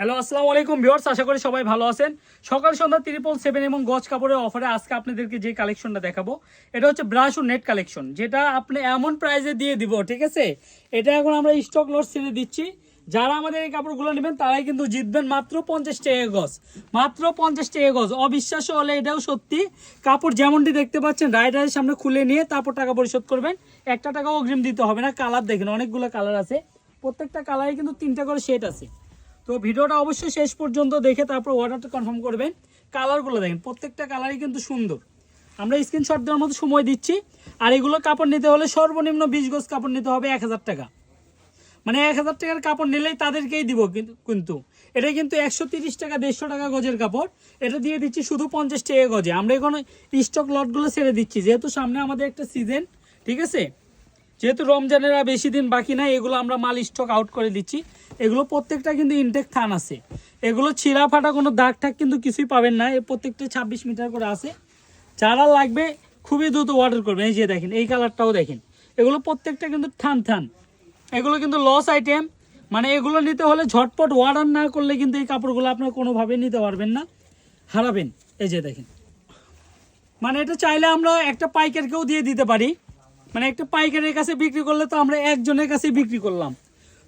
Hello আসসালামু আলাইকুম viewers আশা করি সবাই ভালো আছেন। সকাল সন্ধ্যা ত্রিপল সেভেন এবং গজ কাপড়ের অফারে আজকে আপনাদেরকে যে কালেকশনটা দেখাবো, এটা হচ্ছে ব্রাশ ও নেট কালেকশন যেটা আপনি এমন প্রাইসে দিয়ে দিব, ঠিক আছে? এটা এখন আমরা স্টক লট ছেড়ে দিচ্ছি। যারা আমাদের এই কাপড়গুলো নেবেন, তারাই কিন্তু জিতবেন মাত্র পঞ্চাশ টাকা গজ। মাত্র পঞ্চাশ টাকা গজ, অবিশ্বাস্য হলে এটাও সত্যি। কাপড় যেমনটি দেখতে পাচ্ছেন রাইডারের সামনে খুলে নিয়ে তারপর টাকা পরিশোধ করবেন। একটা টাকা অগ্রিম দিতে হবে না কালার দেখেন, অনেকগুলো কালার আছে। প্রত্যেকটা কালারে কিন্তু তিনটা করে শেড আছে। তো ভিডিওটা অবশ্যই শেষ পর্যন্ত দেখে তারপর অর্ডারটা কনফার্ম করবেন। কালারগুলো দেখেন, প্রত্যেকটা কালারই কিন্তু সুন্দর। আমরা স্ক্রিনশট দেওয়ার মতো সময় দিচ্ছি। আর এগুলো কাপড় নিতে হলে সর্বনিম্ন বিশ গজ কাপড় নিতে হবে এক হাজার টাকা। মানে এক হাজার টাকার কাপড় নিলেই তাদেরকেই দিব কিন্তু। এটা কিন্তু একশো তিরিশ টাকা, দেড়শো টাকা গজের কাপড়। এটা দিয়ে দিচ্ছি শুধু পঞ্চাশ টাকা গজে। আমরা এখন স্টক লটগুলো ছেড়ে দিচ্ছি। যেহেতু সামনে আমাদের একটা সিজন ঠিক আছে? যেহেতু রমজানের বেশি দিন বাকি নাই, এগুলো আমরা মাল স্টক আউট করে দিচ্ছি। এগুলো প্রত্যেকটা কিন্তু ইনটেক থান আছে। এগুলো ছিঁড়া ফাটা কোনো দাগ টাগ কিন্তু কিছুই পাবেন না। এই প্রত্যেকটা ছাব্বিশ মিটার করে আছে। যারা লাগবে খুবই দ্রুত অর্ডার করবেন। এই যে দেখেন, এই কালারটাও দেখেন। এগুলো প্রত্যেকটা কিন্তু থান থান। এগুলো কিন্তু লস আইটেম মানে এগুলো নিতে হলে ঝটপট অর্ডার না করলে কিন্তু এই কাপড়গুলো আপনার কোনোভাবে নিতে পারবেন না। হারাবেন। এই যে দেখেন। মানে এটা চাইলে আমরা একটা পাইকারকেও দিয়ে দিতে পারি। মানে একটা পাইকারের কাছে বিক্রি করলে তো আমরা একজনের কাছে বিক্রি করলাম।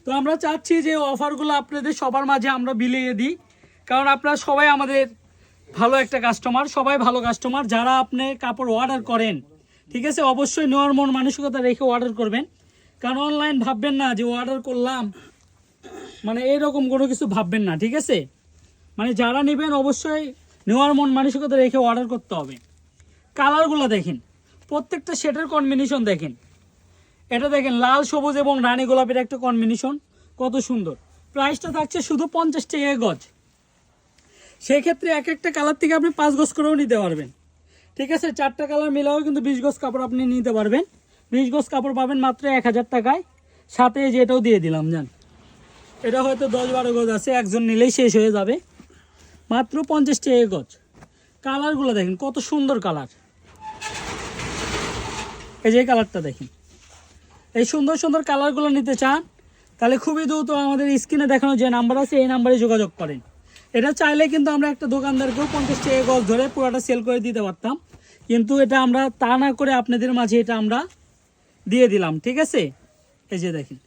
তো আমরা চাচ্ছি যে অফারগুলো আপনাদের সবার মাঝে আমরা বিলিয়ে দিই। কারণ আপনারা সবাই আমাদের ভালো একটা কাস্টমার সবাই ভালো কাস্টমার যারা আপনি কাপড় অর্ডার করেন, ঠিক আছে? অবশ্যই নেওয়ার মন মানসিকতা রেখে অর্ডার করবেন। কারণ অনলাইন ভাববেন না যে অর্ডার করলাম মানে এরকম কোনো কিছু ভাববেন না, ঠিক আছে? মানে যারা নেবেন অবশ্যই নেওয়ার মন মানসিকতা রেখে অর্ডার করতে হবে। কালারগুলো দেখেন। প্রত্যেকটা শেডের কম্বিনেশন দেখেন। এটা দেখেন, লাল, সবুজ এবং রানী গোলাপের একটা কম্বিনেশন কত সুন্দর। প্রাইসটা থাকছে শুধু পঞ্চাশ টাকা গজ। সেক্ষেত্রে এক একটা কালার থেকে আপনি পাঁচ গজ করেও নিতে পারবেন। ঠিক আছে, চারটা কালার মিলাও কিন্তু বিশ গজ কাপড় আপনি নিতে পারবেন। বিশ গজ কাপড় পাবেন মাত্র এক হাজার টাকায়। সাথে যে এটাও দিয়ে দিলাম, জান। এটা হয়তো দশ বারো গজ আছে, একজন নিলেই শেষ হয়ে যাবে। মাত্র পঞ্চাশ টাকা গজ। কালারগুলো দেখেন, কত সুন্দর কালার এই যে কালারটা দেখেন। এই সুন্দর সুন্দর কালারগুলো নিতে চান, তাহলে খুবই দ্রুত আমাদের স্ক্রিনে দেখানো যে নাম্বার আছে, এই নাম্বারে যোগাযোগ করেন। এটা চাইলে কিন্তু আমরা একটা দোকানদারকেও পঞ্চাশ টাকা গজ ধরে পুরোটা সেল করে দিতে পারতাম। কিন্তু এটা আমরা তা না করে আপনাদের মাঝে এটা আমরা দিয়ে দিলাম, ঠিক আছে? এই যে দেখেন।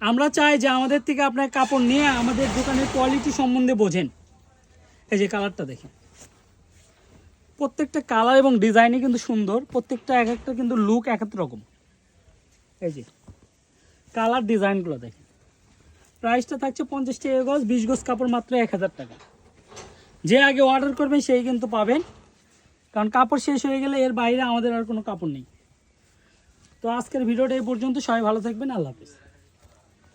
আমরা চাই যে আমাদের থেকে আপনার কাপড় নিয়ে আমাদের দোকানের কোয়ালিটি সম্বন্ধে বোঝেন। এই যে কালারটা দেখেন। প্রত্যেকটা কালার এবং ডিজাইনই কিন্তু সুন্দর, প্রত্যেকটা এক একটা কিন্তু লুক এক এক রকম। এই যে, কালার ডিজাইনগুলো দেখেন। প্রাইসটা থাকছে পঞ্চাশ টাকা গজ, বিশ গজ কাপড় মাত্র এক হাজার টাকা। যে আগে অর্ডার করবেন, সেই কিন্তু পাবেন। কারণ কাপড় শেষ হয়ে গেলে এর বাইরে আমাদের আর কোনো কাপড় নেই। তো আজকের ভিডিওটা এই পর্যন্ত। সবাই ভালো থাকবেন। আল্লাহ হাফিজ।